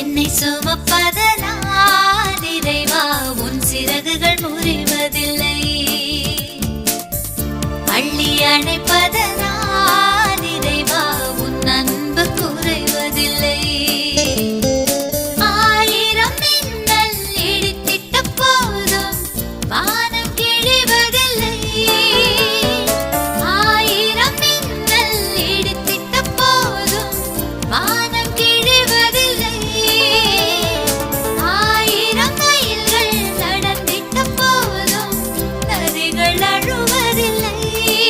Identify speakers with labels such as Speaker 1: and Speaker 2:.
Speaker 1: என்னை சுமப்பதனால்